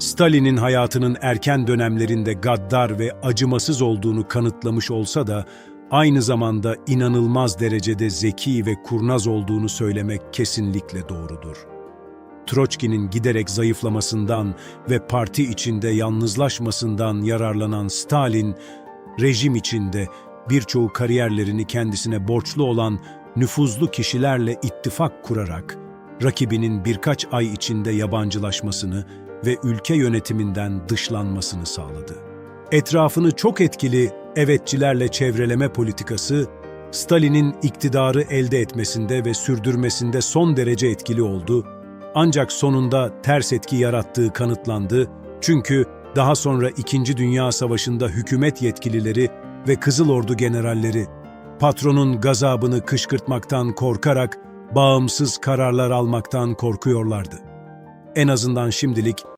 Stalin'in hayatının erken dönemlerinde gaddar ve acımasız olduğunu kanıtlamış olsa da, aynı zamanda inanılmaz derecede zeki ve kurnaz olduğunu söylemek kesinlikle doğrudur. Troçki'nin giderek zayıflamasından ve parti içinde yalnızlaşmasından yararlanan Stalin, rejim içinde birçoğu kariyerlerini kendisine borçlu olan nüfuzlu kişilerle ittifak kurarak, rakibinin birkaç ay içinde yabancılaşmasını ve ülke yönetiminden dışlanmasını sağladı. Etrafını çok etkili evetçilerle çevreleme politikası, Stalin'in iktidarı elde etmesinde ve sürdürmesinde son derece etkili oldu ancak sonunda ters etki yarattığı kanıtlandı çünkü daha sonra İkinci Dünya Savaşı'nda hükümet yetkilileri ve Kızıl Ordu generalleri patronun gazabını kışkırtmaktan korkarak bağımsız kararlar almaktan korkuyorlardı. En azından şimdilik